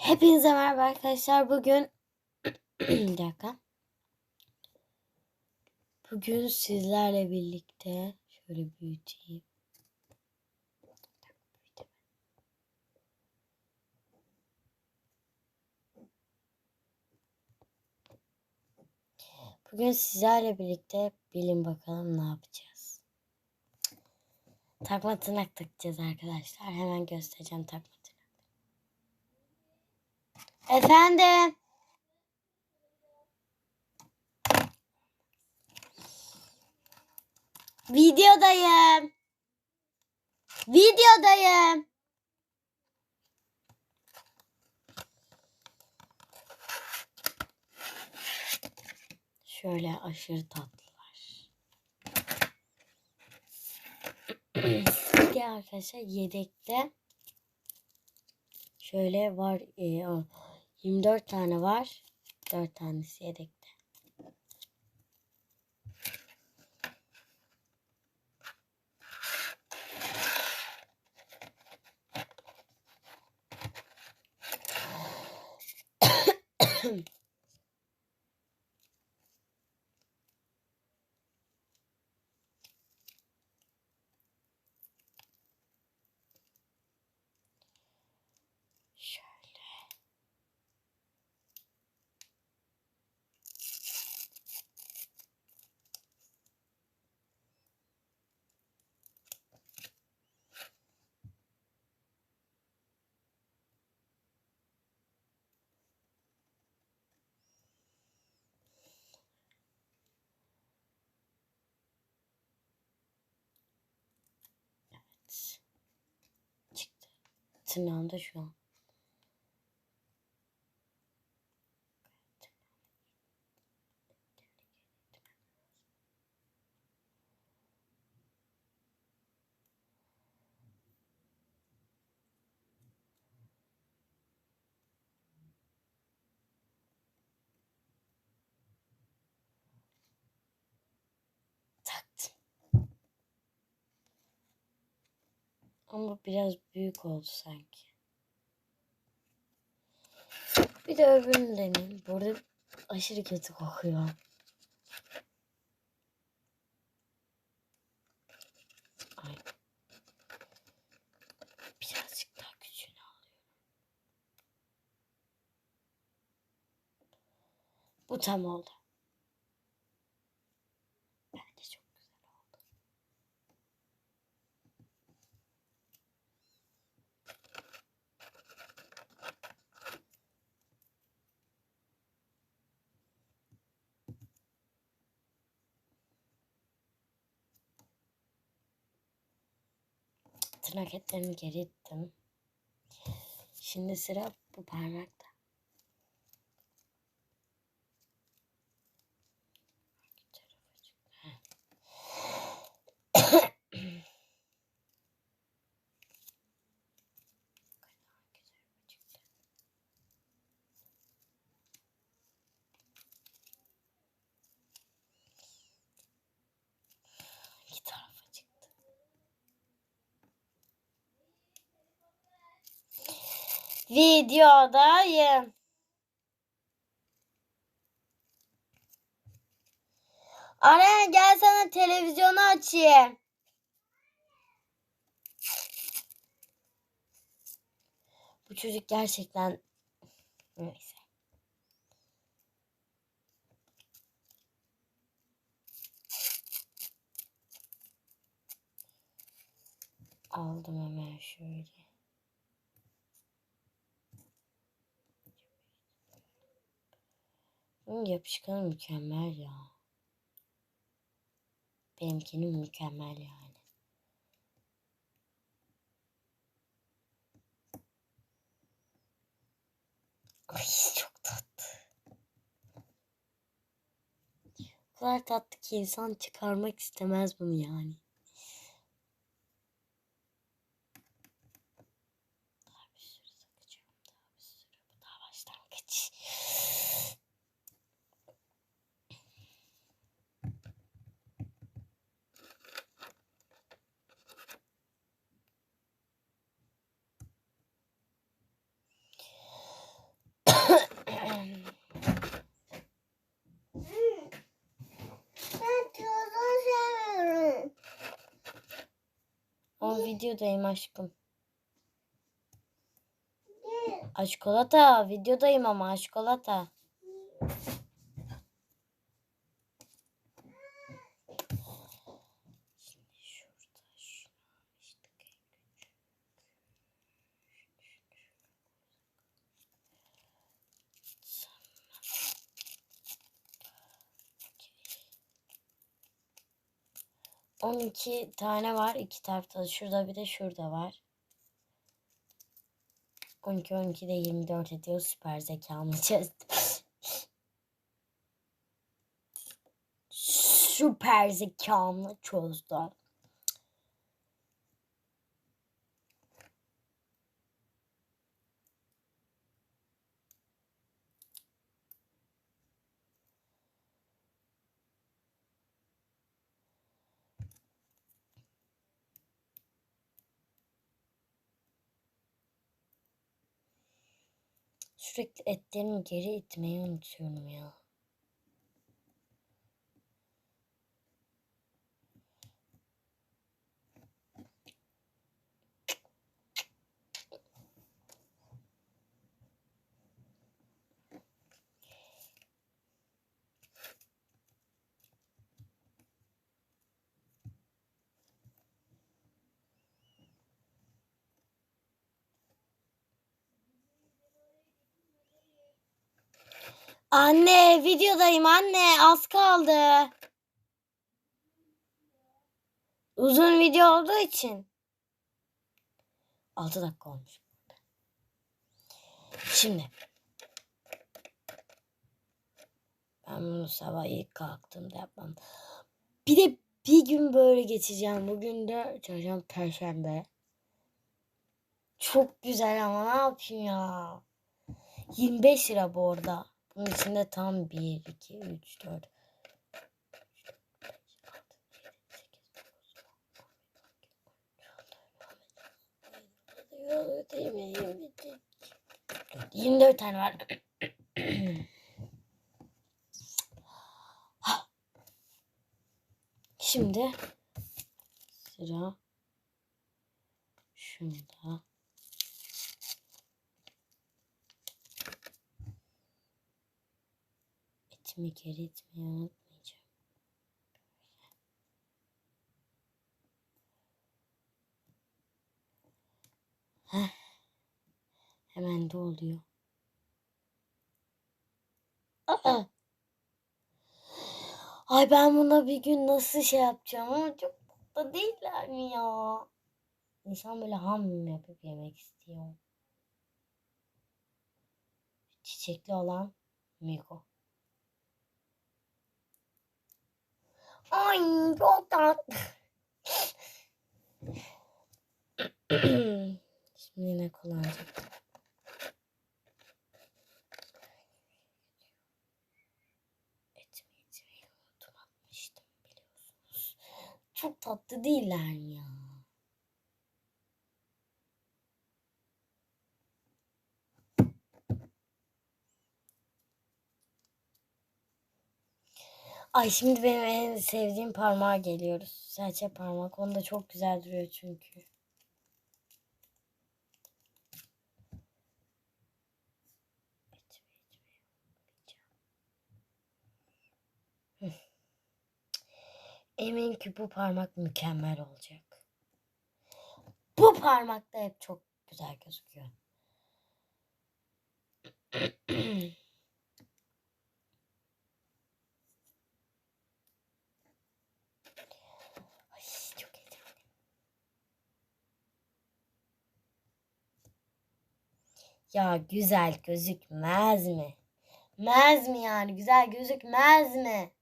Hepinize merhaba arkadaşlar. Bugün bir dakika. Bugün sizlerle birlikte şöyle büyüteyim. Bugün sizlerle birlikte bilin bakalım ne yapacağız. Takma tırnak takacağız arkadaşlar. Hemen göstereceğim takma. Efendim. Videodayım. Videodayım. Şöyle aşırı tatlılar. Bir de arkadaşlar yedekte şöyle var e, o 24 tane var. 4 tanesi yedekte. Şöyle. Tırnağımda şu an. Taktım. Ama biraz büyük oldu sanki. Bir de öbürünü deneyeyim. Bu arada aşırı kötü kokuyor. Birazcık daha küçüğünü alıyorum. Bu tam oldu. Tırnak etlerimi geri ittim. Şimdi sıra bu parmakta. Hangi tarafa çıktı? Heh. Hangi tarafa çıktı? Hangi tarafa çıktı? Videodayım. Aren gel sana televizyonu açayım. Bu çocuk gerçekten neyse. Aldım hemen şöyle. Bunun yapışkanı mükemmel ya. Benimkinin mükemmel yani. Ay çok tatlı. O kadar tatlı ki insan çıkarmak istemez bunu yani. Daha bir sürü takacağım. Daha bir sürü. Bu daha başlangıç. Videodayım aşkım. Aşkolata videodayım ama aşkolata. İki tane var iki tarafta. Şurada bir de şurada var. 12 12 de 24 ediyor. Süper zekamı çözdüm. Süper zekamı çözdüm. Sürekli etlerimi geri itmeyi unutuyorum ya. Anne videodayım anne az kaldı. Uzun video olduğu için. 6 dakika olmuş. Şimdi. Ben bunu sabah ilk kalktığımda yapmam. Bir de bir gün böyle geçeceğim. Bugün de çarşamba perşembe. Çok güzel ama ne yapayım ya. 25 lira bu arada. Bunun içinde tam 1, 2, 3, 4, 24 tane var. Şimdi sıra şunda. Etimi geri itmeyi unutmayacağım. Heh. Hemen de oluyor. Aa. Ay ben buna bir gün nasıl şey yapacağım ama çok mutlu değiller mi ya? İnsan böyle ham yapıp yemek istiyor. Çiçekli olan Miko. Ay çok tatlı. Şimdi ne kullanacağım? Etimi etmeyi unutmamıştım biliyorsunuz. Çok tatlı değiller ya? Ay şimdi benim en sevdiğim parmağa geliyoruz. Serçe parmak. Onda çok güzel duruyor çünkü. Eminim ki bu parmak mükemmel olacak. Bu parmak da hep çok güzel gözüküyor. Ya güzel gözükmez mi? Mez mi yani? Güzel gözükmez mi?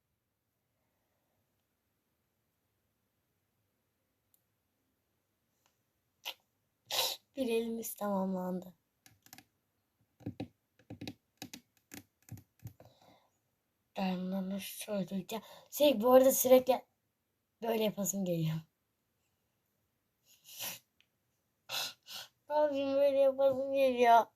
Bir elimiz tamamlandı. Ben onu söyleyeceğim. Şey bu arada sürekli böyle yapasım geliyor. Abim böyle yapasım geliyor.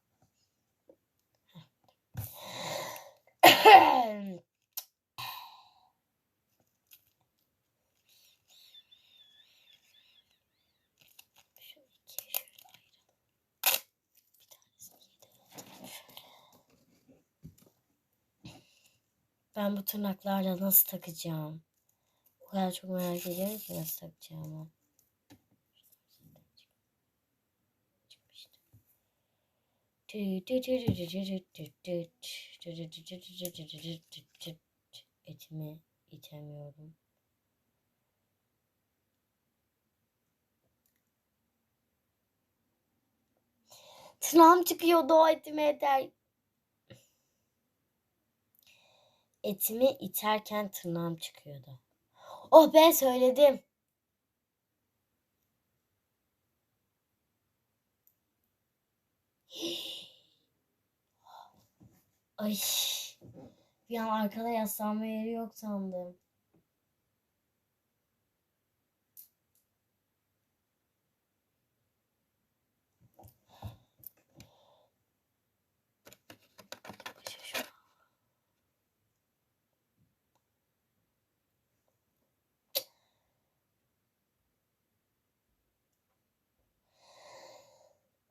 Ben bu tırnaklarla nasıl takacağım? O kadar çok merak ediyorum ki nasıl takacağımı. Etimi itemiyorum. Tırnağım çıkıyordu o etime yeter. Etimi iterken tırnağım çıkıyordu. Oh be söyledim. Ay. Bir an arkada yaslanma yeri yok sandım.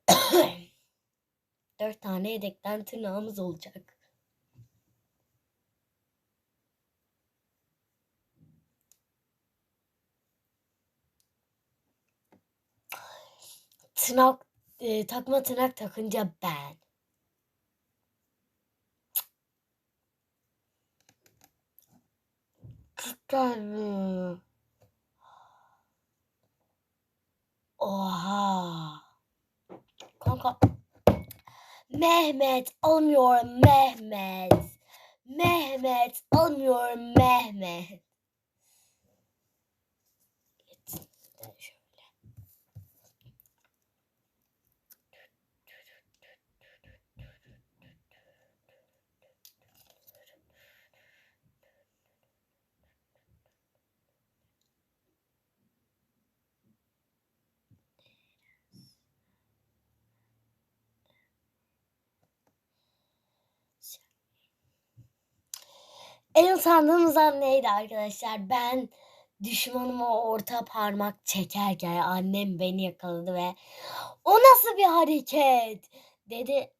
Dört tane yedekten tırnağımız olacak. Tırnak, e, takma tırnak takınca ben. Mi? Oha. Kanka. Mehmet olmuyor Mehmet. Mehmet olmuyor Mehmet. En utandığımız an neydi arkadaşlar? Ben düşmanıma orta parmak çekerken annem beni yakaladı ve o nasıl bir hareket dedi.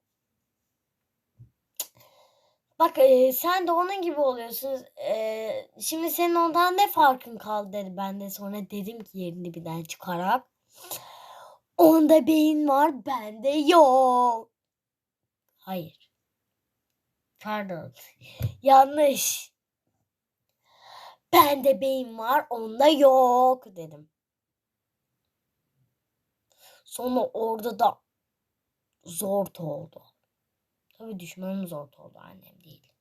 Bak e, sen de onun gibi oluyorsun. E, şimdi senin ondan ne farkın kaldı dedi. Ben de sonra dedim ki yerini birden çıkarak. Onda beyin var bende yok. Hayır. Pardon. Yanlış. Bende beyin var, onda yok dedim. Sonra orada da zor oldu. Tabii düşmanım zor oldu annem değil.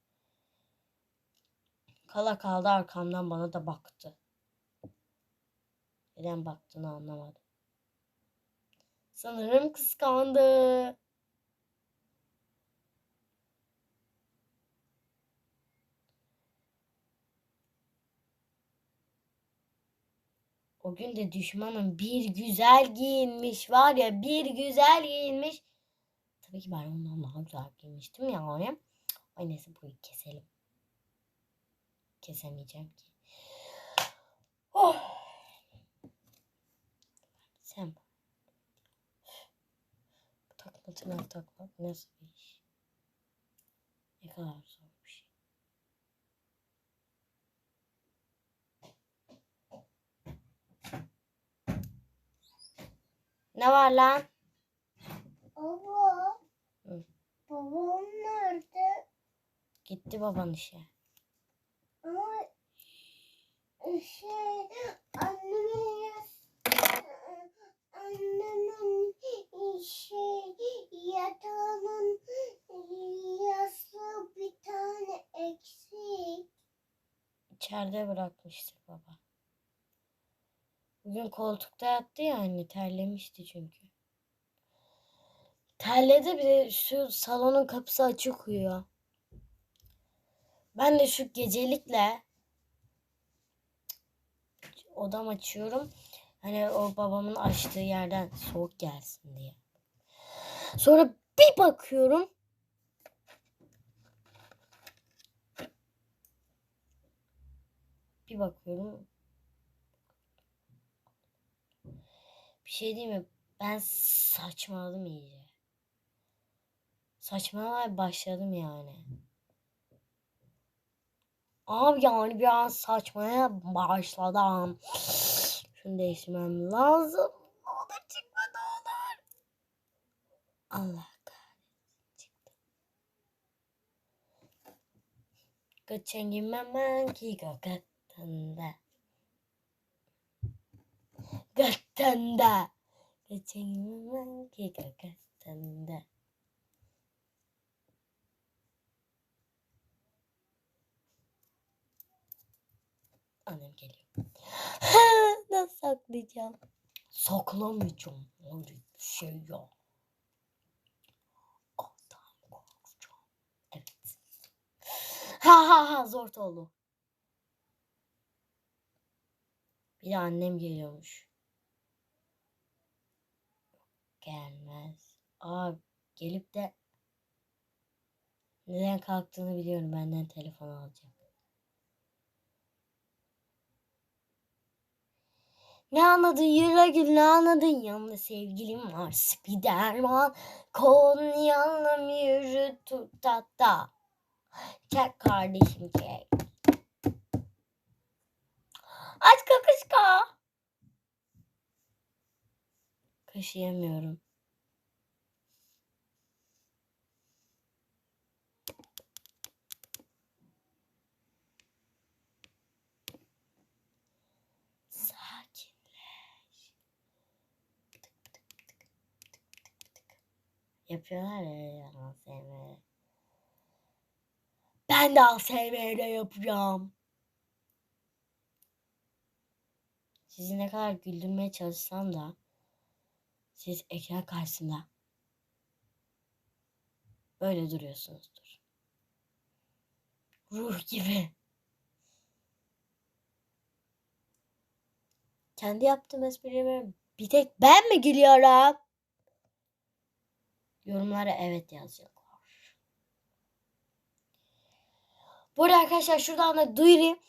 Kala kaldı arkamdan bana da baktı. Neden baktığını anlamadım. Sanırım kıskandı. O gün de düşmanım bir güzel giyinmiş var ya bir güzel giyinmiş. Tabii ki ben ondan daha güzel giyinmiştim yani. Ay neyse burayı keselim. Kesemeyeceğim ki. Oh. Sen takma tırnak takmak nasıl bir iş? Ne kadar zor bir şey. Ne var lan? Baba. Hı. Babam nerede? Gitti baban işe. Ama şey annemin yas annemin şey yatağının yastığı bir tane eksik. İçeride bırakmıştır baba. Bugün koltukta yattı ya anne terlemişti çünkü. Terledi bir de şu salonun kapısı açık uyuyor. Ben de şu gecelikle odam açıyorum. Hani o babamın açtığı yerden soğuk gelsin diye. Sonra bir bakıyorum. Bir bakıyorum. Bir şey değil mi? Ben saçmaladım iyice. Saçmalamaya başladım yani. Abi yani biraz saçmaya başladım. Şunu değiştirmem lazım. Ne olur çıkma ne olur. Allah kahretsin çıktı. Geçen gün hemen ki gagatında. Gün hemen ki gagatanda. Annem geliyor. Nasıl saklayacağım? Saklamayacağım. Öyle bir şey korkacağım. Evet. Ha ha ha zor oldu. Bir de annem geliyormuş. Aa gelip de neden kalktığını biliyorum. Benden telefon alacak. Ne anladın? Yüragül ne anladın? Yanında sevgilim var. Spiderman Konya'lım yürü tutata Çek kardeşim çek. Aç kakışka Kaşıyamıyorum Yapıyorlar ya ASMR. Ben de ASMR yapacağım. Sizi ne kadar güldürmeye çalışsam da siz ekran karşısında böyle duruyorsunuzdur. Ruh gibi. Kendi yaptığım esprilerime bir tek ben mi gülüyorum? Yorumlara evet yazacaklar. Bu arada arkadaşlar şuradan da duyurayım.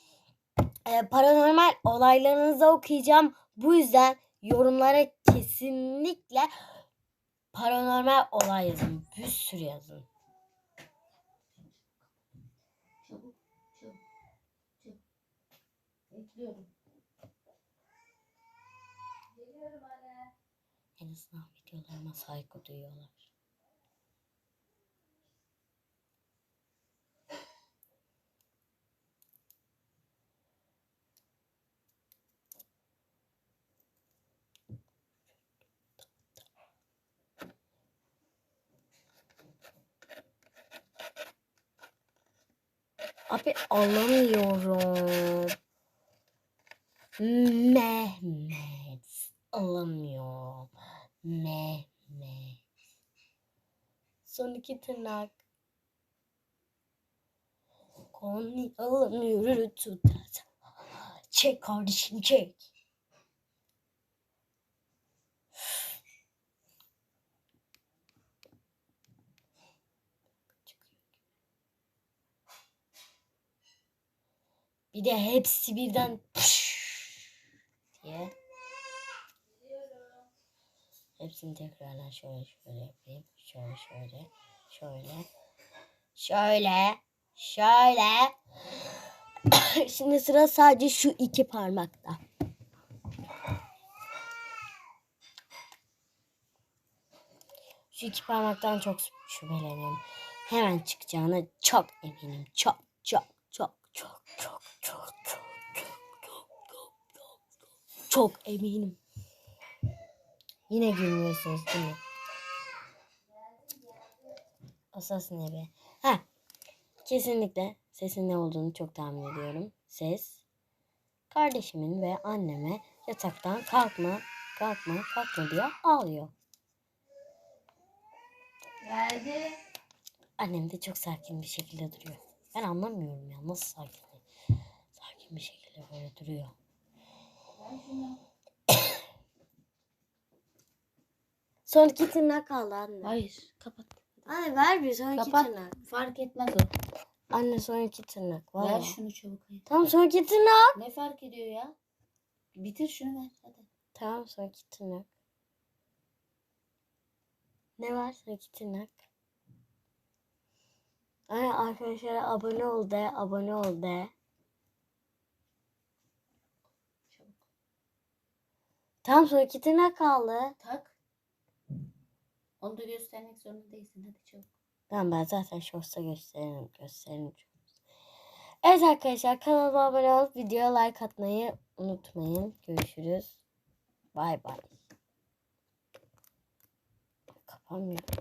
Ee, paranormal olaylarınızı okuyacağım. Bu yüzden yorumlara kesinlikle paranormal olay yazın. Bir sürü yazın. Çabuk, çabuk, çabuk. Bekliyorum. Geliyorum anne. En azından videolarıma saygı duyuyorlar. Abi alamıyorum. Mehmet alamıyorum. Mehmet. Son iki tırnak. Koni alamıyorum. Çek kardeşim çek. Bir de hepsi birden diye. Hepsini tekrardan şöyle şöyle yapayım. Şöyle şöyle. Şöyle. Şöyle. Şöyle. Şimdi sıra sadece şu iki parmakta. Şu iki parmaktan çok şüpheleniyorum. Hemen çıkacağına çok eminim. Çok çok çok çok çok çok çok çok eminim. Yine gülmüyorsunuz değil mi? Asas ne be? Ha. Kesinlikle sesin ne olduğunu çok tahmin ediyorum. Ses kardeşimin ve anneme yataktan kalkma, kalkma, kalkma diye ağlıyor. Geldi. Annem de çok sakin bir şekilde duruyor. Ben anlamıyorum ya nasıl sakin. Sakin bir şekilde böyle duruyor. Son iki tırnak kaldı anne. Hayır. Kapat. Anne ver bir son iki Kapat. tırnak. Fark etmez o. Anne son iki tırnak. Ver Vallahi. şunu çabuk. hayır. Tamam son iki tırnak. Ne fark ediyor ya? Bitir şunu ver. Hadi. Tamam son iki tırnak. Ne var son iki tırnak? Anne arkadaşlara abone ol de, abone ol de. Tam tırnak kaldı. Tak. Onu da göstermek zorunda değilsin. Hadi çabuk. Tamam ben zaten shorts'ta gösteririm. Gösteririm. Evet arkadaşlar kanalıma abone olup videoya like atmayı unutmayın. Görüşürüz. Bay bay. Kapanmıyor.